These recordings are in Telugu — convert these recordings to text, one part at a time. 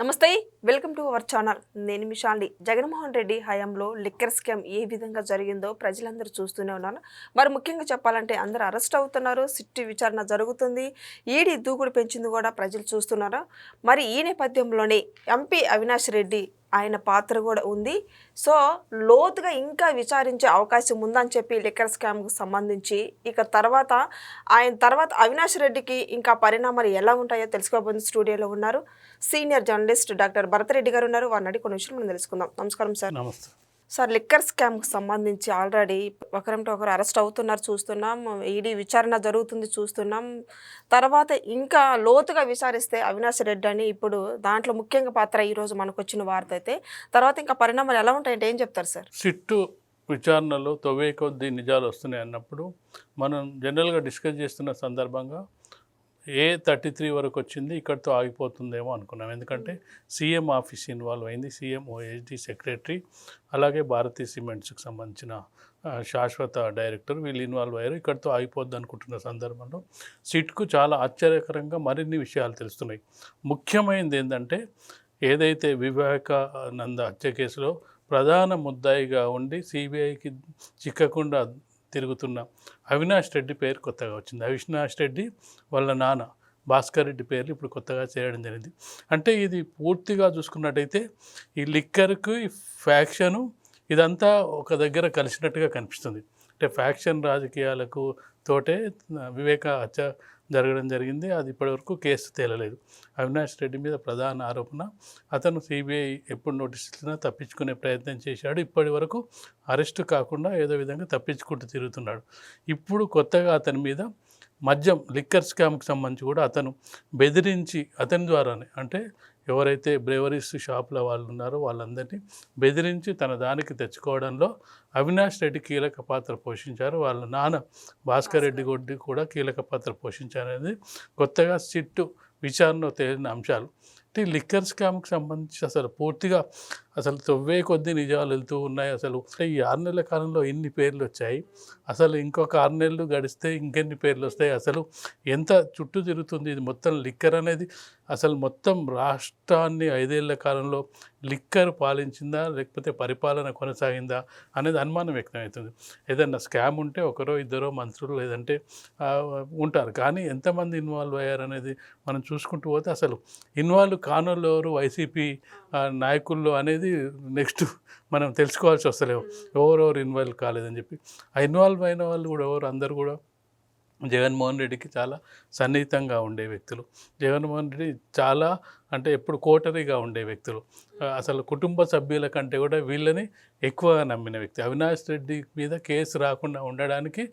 నమస్తే వెల్కమ్ టు అవర్ ఛానల్. నేను మిషాండి జగన్మోహన్ రెడ్డి హయాంలో లిక్కర్ స్కామ్ ఏ విధంగా జరిగిందో ప్రజలందరూ చూస్తూనే ఉన్నారు. మరి ముఖ్యంగా చెప్పాలంటే అందరూ అరెస్ట్ అవుతున్నారు సిట్టి విచారణ జరుగుతుంది ఈడీ దూకుడు పెంచింది కూడా ప్రజలు చూస్తున్నారు. మరి ఈ నేపథ్యంలోనే ఎంపీ అవినాష్ రెడ్డి ఆయన పాత్ర కూడా ఉంది. సో లోతుగా ఇంకా విచారించే అవకాశం ఉందని చెప్పి లిక్కర్ స్కామ్కు సంబంధించి ఇక తర్వాత ఆయన తర్వాత అవినాష్ రెడ్డికి ఇంకా పరిణామాలు ఎలా ఉంటాయో తెలుసుకోబోతుంది స్టూడియోలో ఉన్నారు. సీనియర్ జర్నలిస్ట్ డాక్టర్ భరతరెడ్డి గారు ఉన్నారు. వారిని అడిగి కొన్ని విషయాలు మనం తెలుసుకుందాం. నమస్కారం సార్. నమస్తే. సార్ లిక్కర్ స్కామ్కి సంబంధించి ఆల్రెడీ ఒకరంటే ఒకరు అరెస్ట్ అవుతున్నారు చూస్తున్నాం. ఈడీ విచారణ జరుగుతుంది చూస్తున్నాం. తర్వాత ఇంకా లోతుగా విచారిస్తే అవినాష్ రెడ్డి అని ఇప్పుడు దాంట్లో ముఖ్యంగా పాత్ర ఈరోజు మనకు వచ్చిన వార్త అయితే తర్వాత ఇంకా పరిణామాలు ఎలా ఉంటాయంటే ఏం చెప్తారు సార్? సిట్టు విచారణలో తొవే కొద్దీ నిజాలు వస్తున్నాయి అన్నప్పుడు మనం జనరల్గా డిస్కస్ చేస్తున్న సందర్భంగా ఏ థర్టీ త్రీ వరకు వచ్చింది ఇక్కడితో ఆగిపోతుందేమో అనుకున్నాం. ఎందుకంటే సీఎం ఆఫీస్ ఇన్వాల్వ్ అయింది. సీఎం ఓఎస్డి సెక్రటరీ అలాగే భారతీ సిమెంట్స్కి సంబంధించిన శాశ్వత డైరెక్టర్ వీళ్ళు ఇన్వాల్వ్ అయ్యారు. ఇక్కడితో ఆగిపోద్ది అనుకుంటున్న సందర్భంలో సిట్కు చాలా ఆశ్చర్యకరంగా మరిన్ని విషయాలు తెలుస్తున్నాయి. ముఖ్యమైనది ఏంటంటే ఏదైతే వివేకానంద హత్య కేసులో ప్రధాన ముద్దాయిగా ఉండి సిబిఐకి చిక్కకుండా తిరుగుతున్న. అవినాష్ రెడ్డి పేరు కొత్తగా వచ్చింది. అవినాష్ రెడ్డి వాళ్ళ నాన్న భాస్కర్ రెడ్డి పేర్లు ఇప్పుడు కొత్తగా చేయడం జరిగింది. అంటే ఇది పూర్తిగా చూసుకున్నట్టయితే ఈ లిక్కర్కు ఈ ఫ్యాక్షను ఇదంతా ఒక దగ్గర కలిసినట్టుగా కనిపిస్తుంది. అంటే ఫ్యాక్షన్ రాజకీయాలకు తోటే వివేక హత్య జరగడం జరిగింది. అది ఇప్పటివరకు కేసు తేలలేదు. అవినాష్ రెడ్డి మీద ప్రధాన ఆరోపణ అతను సిబిఐ ఎప్పుడు నోటీస్ ఇచ్చినా తప్పించుకునే ప్రయత్నం చేశాడు. ఇప్పటి వరకు అరెస్ట్ కాకుండా ఏదో విధంగా తప్పించుకుంటూ తిరుగుతున్నాడు. ఇప్పుడు కొత్తగా అతని మీద మద్యం లిక్కర్ స్కామ్కి సంబంధించి కూడా అతను బెదిరించి అతని ద్వారానే అంటే ఎవరైతే బ్రేవరీస్ షాపుల వాళ్ళు ఉన్నారో వాళ్ళందరినీ బెదిరించి తన దానికి తెచ్చుకోవడంలో అవినాష్ రెడ్డి కీలక పాత్ర పోషించారు. వాళ్ళ నాన్న భాస్కర్ రెడ్డి గొడ్డి కూడా కీలక పాత్ర పోషించారు అనేది కొత్తగా సిట్టు విచారణలో తేలిన అంశాలు. అంటే లిక్కర్ స్కామ్కి సంబంధించి అసలు పూర్తిగా అసలు తొవ్వే కొద్దీ నిజాలు వెళ్తూ ఉన్నాయి. అసలు అంటే ఈ ఆరు నెలల కాలంలో ఇన్ని పేర్లు వచ్చాయి? అసలు ఇంకొక ఆరు నెలలు గడిస్తే ఇంకెన్ని పేర్లు వస్తాయి? అసలు ఎంత చుట్టూ తిరుగుతుంది? ఇది మొత్తం లిక్కర్ అనేది అసలు మొత్తం రాష్ట్రాన్ని ఐదేళ్ళ కాలంలో లిక్కర్ పాలించిందా? లేకపోతే పరిపాలన కొనసాగిందా? అనేది అనుమానం వ్యక్తమవుతుంది. ఏదన్నా స్కామ్ ఉంటే ఒకరో ఇద్దరో మంత్రులు లేదంటే ఉంటారు. కానీ ఎంతమంది ఇన్వాల్వ్ అయ్యారు అనేది మనం చూసుకుంటూ పోతే అసలు ఇన్వాల్వ్ కానోళ్ళు ఎవరు వైసీపీ నాయకుల్లో అనేది నెక్స్ట్ మనం తెలుసుకోవాల్సి వస్తలేవు. ఎవరెవరు ఇన్వాల్వ్ కాలేదని చెప్పి. ఆ ఇన్వాల్వ్ అయిన వాళ్ళు కూడా ఎవరు? అందరు కూడా జగన్మోహన్ రెడ్డికి చాలా సన్నిహితంగా ఉండే వ్యక్తులు. జగన్మోహన్ రెడ్డి చాలా అంటే ఎప్పుడు కోటరీగా ఉండే వ్యక్తులు. అసలు కుటుంబ సభ్యుల కంటే కూడా వీళ్ళని ఎక్కువగా నమ్మిన వ్యక్తి. అవినాష్ రెడ్డి మీద కేసు రాకుండా ఉండడానికి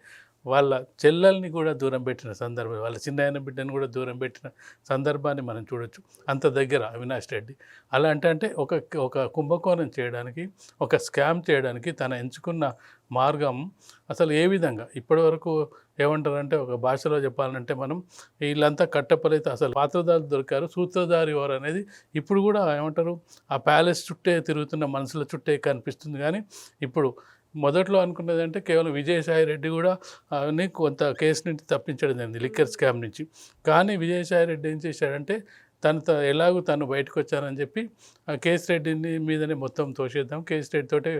వాళ్ళ చెల్లెల్ని కూడా దూరం పెట్టిన సందర్భం వాళ్ళ చిన్నాయన బిడ్డను కూడా దూరం పెట్టిన సందర్భాన్ని మనం చూడొచ్చు. అంత దగ్గర అవినాష్ రెడ్డి. అలా అంటే అంటే ఒక ఒక కుంభకోణం చేయడానికి ఒక స్కామ్ చేయడానికి తన ఎంచుకున్న మార్గం అసలు ఏ విధంగా? ఇప్పటివరకు ఏమంటారంటే ఒక భాషలో చెప్పాలంటే మనం వీళ్ళంతా కట్టపలైతే అసలు పాత్రధారులు దొరికారు. సూత్రధారి ఎవరు అనేది ఇప్పుడు కూడా ఏమంటారు? ఆ ప్యాలెస్ చుట్టే తిరుగుతున్న మనుషుల చుట్టే కనిపిస్తుంది. కానీ ఇప్పుడు మొదట్లో అనుకున్నది అంటే కేవలం విజయసాయి రెడ్డి కూడా ఆ, కొంత కేసు నుంచి తప్పించడం జరిగింది లిక్కర్ స్కామ్ నుంచి. కానీ విజయసాయి రెడ్డి ఏం చేశాడంటే తను త- ఎలాగో తను బయటకు వచ్చానని చెప్పి ఆ కేసు రెడ్డిని మీదనే మొత్తం తోసేద్దాం కేసు రెడ్డితోటే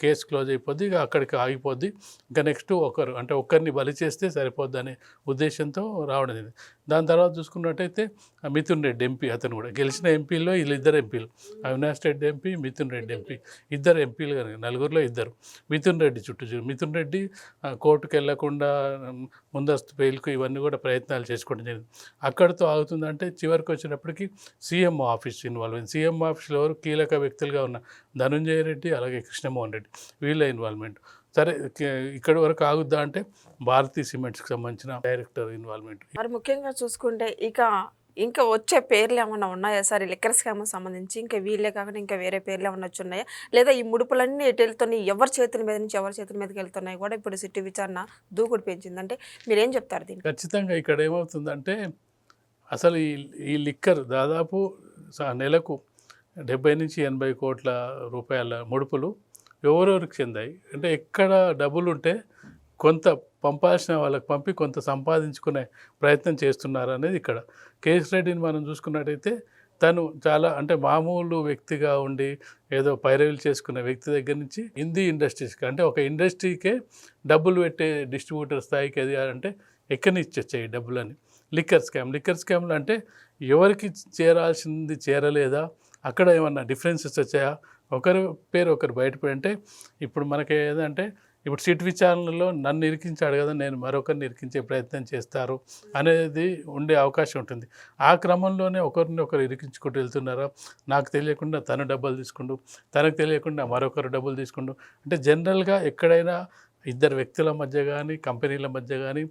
కేసు క్లోజ్ అయిపోద్ది ఇక అక్కడికి ఆగిపోద్ది. ఇంకా నెక్స్ట్ ఒకరు అంటే ఒక్కరిని బలి చేస్తే సరిపోద్ది అనే ఉద్దేశంతో రావడం జరిగింది. దాని తర్వాత చూసుకున్నట్టయితే ఆ మిథున్ రెడ్డి ఎంపీ అతను కూడా గెలిచిన ఎంపీల్లో వీళ్ళిద్దరు ఎంపీలు. Avinash Reddy MP Mithun Reddy MP. ఇద్దరు ఎంపీలు కానీ నలుగురిలో ఇద్దరు. మిథున్ రెడ్డి చుట్టూ చూ- మిథున్ రెడ్డి కోర్టుకు వెళ్ళకుండా ముందస్తు బెయిల్కు ఇవన్నీ కూడా ప్రయత్నాలు చేసుకోవడం జరిగింది. అక్కడితో ఆగుతుందంటే చివరికి వచ్చినప్పటికీ సీఎం ఆఫీస్ ఇన్వాల్వ్ అయింది సీఎం ఆఫీస్లో ఎవరు కీలక వ్యక్తులుగా ఉన్న ధనుంజయ రెడ్డి అలాగే కృష్ణమోహన్ రెడ్డి వీళ్ళ ఇన్వాల్వ్మెంట్. సరే ఇక్కడి వరకు ఆగుద్దా అంటే భారతీ సిమెంట్స్కి సంబంధించిన డైరెక్టర్ ఇన్వాల్వ్మెంట్. మరి ముఖ్యంగా చూసుకుంటే ఇక ఇంకా వచ్చే పేర్లు ఏమైనా ఉన్నాయా సార్? లిక్కర్ స్కామ్ సంబంధించి ఇంకా వీళ్ళే కాకుండా ఇంకా వేరే పేర్లు ఏమైనా వచ్చి ఉన్నాయా? లేదా ఈ ముడుపులన్నీ ఎటు వెళ్తున్నాయి? ఎవరి చేతుల మీద నుంచి ఎవరి చేతుల మీదకి వెళ్తున్నాయి కూడా ఇప్పుడు సిట్టి విచారణ దూకుడు పెంచింది అంటే మీరేం చెప్తారు దీనికి? ఖచ్చితంగా ఇక్కడ ఏమవుతుందంటే అసలు ఈ ఈ లిక్కర్ దాదాపు నెలకు డెబ్బై నుంచి ఎనభై కోట్ల రూపాయల ముడుపులు ఎవరెవరికి చెందాయి? అంటే ఎక్కడ డబ్బులు ఉంటే కొంత పంపాల్సిన వాళ్ళకి పంపి కొంత సంపాదించుకునే ప్రయత్నం చేస్తున్నారు అనేది ఇక్కడ. కేఎస్ రెడ్డిని మనం చూసుకున్నట్టయితే తను చాలా అంటే మామూలు వ్యక్తిగా ఉండి ఏదో పైరవీలు చేసుకున్న వ్యక్తి దగ్గర నుంచి హిందీ ఇండస్ట్రీస్కి అంటే ఒక ఇండస్ట్రీకే డబ్బులు పెట్టే డిస్ట్రిబ్యూటర్ స్థాయికి ఎదిగారంటే ఎక్కడి నుంచి వచ్చాయి డబ్బులని లిక్కర్ స్కామ్. లిక్కర్ స్కామ్లు అంటే ఎవరికి చేరాల్సింది చేరలేదా? అక్కడ ఏమన్నా డిఫరెన్సెస్ వచ్చాయా? ఒకరి పేరు ఒకరు బయటపడి అంటే ఇప్పుడు మనకి ఏదంటే ఇప్పుడు సిట్ విచారణలో నన్ను ఇరికించాడు కదా నేను మరొకరిని ఇరికించే ప్రయత్నం చేస్తారు అనేది ఉండే అవకాశం ఉంటుంది. ఆ క్రమంలోనే ఒకరిని ఒకరు ఇరికించుకుంటూ వెళ్తున్నారా? నాకు తెలియకుండా తను డబ్బులు తీసుకుంటూ తనకు తెలియకుండా మరొకరు డబ్బులు తీసుకుంటూ అంటే జనరల్గా ఎక్కడైనా ఇద్దరు వ్యక్తుల మధ్య కానీ కంపెనీల మధ్య కానీ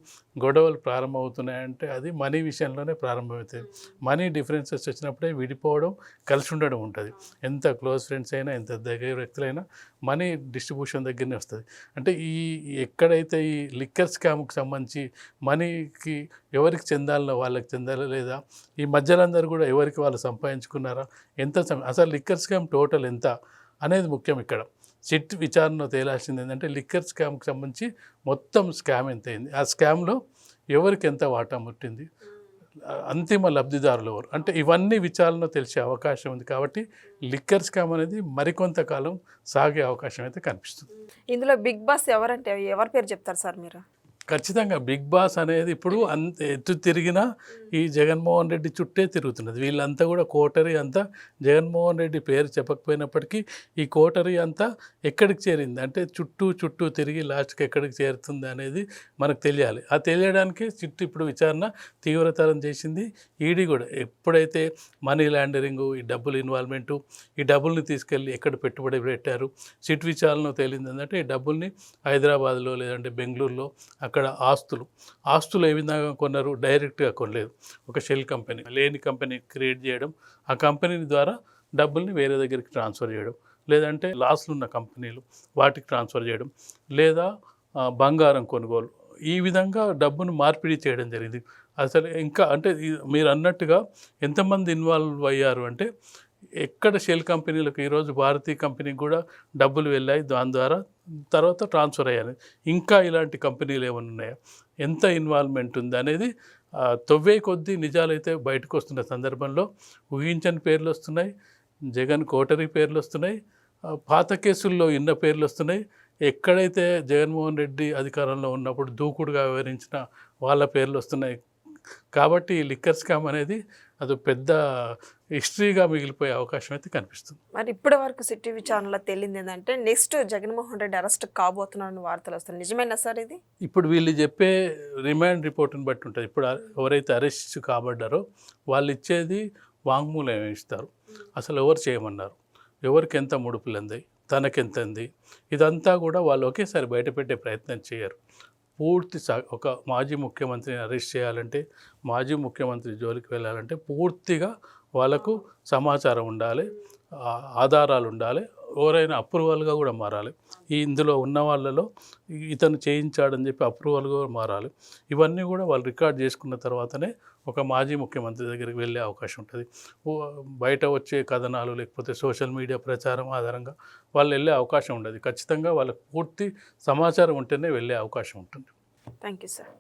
గొడవలు ప్రారంభమవుతున్నాయంటే అది మనీ విషయంలోనే ప్రారంభమవుతుంది మనీ డిఫరెన్సెస్ వచ్చినప్పుడే విడిపోవడం కలిసి ఉండడం ఉంటుంది. ఎంత క్లోజ్ ఫ్రెండ్స్ అయినా ఎంత దగ్గర వ్యక్తులైనా మనీ డిస్ట్రిబ్యూషన్ దగ్గరనే వస్తుంది. అంటే ఈ ఎక్కడైతే ఈ లిక్కర్ స్కామ్కి సంబంధించి మనీకి ఎవరికి చెందాలో వాళ్ళకి చెందాలో లేదా? ఈ మధ్యలందరూ కూడా ఎవరికి వాళ్ళు సంపాదించుకున్నారా? ఎంత సం- అసలు లిక్కర్ స్కామ్ టోటల్ ఎంత అనేది ముఖ్యం ఇక్కడ. సిట్ విచారణ తేలాల్సింది ఏంటంటే లిక్కర్ స్కామ్కి సంబంధించి మొత్తం స్కామ్ ఎంత అయింది ఆ స్కామ్లో ఎవరికి ఎంత వాటా ముట్టింది? అంతిమ లబ్ధిదారులు ఎవరు? అంటే ఇవన్నీ విచారణ తెలిసే అవకాశం ఉంది కాబట్టి లిక్కర్ స్కామ్ అనేది మరికొంతకాలం సాగే అవకాశం అయితే కనిపిస్తుంది. ఇందులో బిగ్ బాస్ ఎవరంటే ఎవరి పేరు చెప్తారు సార్ మీరు? ఖచ్చితంగా బిగ్ బాస్ అనేది ఇప్పుడు అంత ఎత్తు తిరిగినా ఈ జగన్మోహన్ రెడ్డి చుట్టే తిరుగుతున్నది. వీళ్ళంతా కూడా కోటరీ అంతా జగన్మోహన్ రెడ్డి పేరు చెప్పకపోయినప్పటికీ ఈ కోటరీ అంతా ఎక్కడికి చేరింది? అంటే చుట్టూ చుట్టూ తిరిగి లాస్ట్కి ఎక్కడికి చేరుతుంది అనేది మనకు తెలియాలి. ఆ తెలియడానికి చిట్టు ఇప్పుడు విచారణ తీవ్రతరం చేసింది ఈడీ కూడా. ఎప్పుడైతే మనీ లాండరింగ్ ఈ డబ్బులు ఇన్వాల్వ్మెంటు ఈ డబ్బుల్ని తీసుకెళ్ళి ఎక్కడ పెట్టుబడి పెట్టారు? సిట్ విచారణలో తేలింది ఏంటంటే ఈ డబ్బుల్ని హైదరాబాద్లో లేదంటే బెంగళూరులో అక్కడ ఆస్తులు. ఆస్తులు ఏ విధంగా కొన్నారు? డైరెక్ట్గా కొనలేదు. ఒక షెల్ కంపెనీ. లేని కంపెనీ క్రియేట్ చేయడం ఆ కంపెనీ ద్వారా డబ్బుల్ని వేరే దగ్గరికి ట్రాన్స్ఫర్ చేయడం లేదంటే లాస్లు ఉన్న కంపెనీలు వాటికి ట్రాన్స్ఫర్ చేయడం లేదా బంగారం కొనుగోలు. ఈ విధంగా డబ్బును మార్పిడి చేయడం జరిగింది. అసలు ఇంకా అంటే మీరు అన్నట్టుగా ఎంతమంది ఇన్వాల్వ్ అయ్యారు అంటే ఎక్కడ షెల్ కంపెనీలకు ఈరోజు భారతీయ కంపెనీకి కూడా డబ్బులు వెళ్ళాయి దాని ద్వారా తర్వాత ట్రాన్స్ఫర్ అయ్యాయి. ఇంకా ఇలాంటి కంపెనీలు ఏమైనా ఉన్నాయా? ఎంత ఇన్వాల్వ్మెంట్ ఉంది అనేది తొవ్వే కొద్దీ నిజాలైతే బయటకు వస్తున్న సందర్భంలో ఊహించని పేర్లు వస్తున్నాయి జగన్ కోటరీ పేర్లు వస్తున్నాయి పాత కేసుల్లో ఇన్న పేర్లు వస్తున్నాయి. ఎక్కడైతే జగన్మోహన్ రెడ్డి అధికారంలో ఉన్నప్పుడు దూకుడుగా వివరించిన వాళ్ళ పేర్లు వస్తున్నాయి. కాబట్టి లిక్కర్ స్కామ్ అనేది అది పెద్ద హిస్టరీగా మిగిలిపోయే అవకాశం అయితే కనిపిస్తుంది. మరి ఇప్పటి వరకు సిటీ విచారణలో తేలింది ఏంటంటే నెక్స్ట్ జగన్మోహన్ రెడ్డి అరెస్ట్ కాబోతున్నారని వార్తలు వస్తున్నాయి. నిజమేనా సార్ ఇది? ఇప్పుడు వీళ్ళు చెప్పే రిమాండ్ రిపోర్ట్ని బట్టి ఉంటుంది. ఇప్పుడు ఎవరైతే అరెస్ట్ కాబడ్డారో వాళ్ళు ఇచ్చేది వాంగ్మూలం ఇస్తారు? అసలు ఎవరు చేయమన్నారు? ఎవరికి ఎంత ముడుపులు అంది? ఇదంతా కూడా వాళ్ళు ఒకేసారి బయటపెట్టే ప్రయత్నం చేయరు. పూర్తి ఒక మాజీ ముఖ్యమంత్రిని అరెస్ట్ చేయాలంటే మాజీ ముఖ్యమంత్రి జోలికి వెళ్ళాలంటే పూర్తిగా వాళ్ళకు సమాచారం ఉండాలి ఆధారాలు ఉండాలి ఎవరైనా అప్రూవల్గా కూడా మారాలి. ఈ ఇందులో ఉన్న వాళ్ళలో ఇతను చేయించాడని చెప్పి అప్రూవల్గా మారాలి. ఇవన్నీ కూడా వాళ్ళు రికార్డ్ చేసుకున్న తర్వాతనే ఒక మాజీ ముఖ్యమంత్రి దగ్గరికి వెళ్ళే అవకాశం ఉంటుంది. బయట వచ్చే కథనాలు లేకపోతే సోషల్ మీడియా ప్రచారం ఆధారంగా వాళ్ళు వెళ్ళే అవకాశం ఉండదు. ఖచ్చితంగా వాళ్ళకి పూర్తి సమాచారం ఉంటేనే వెళ్ళే అవకాశం ఉంటుంది. Thank you sir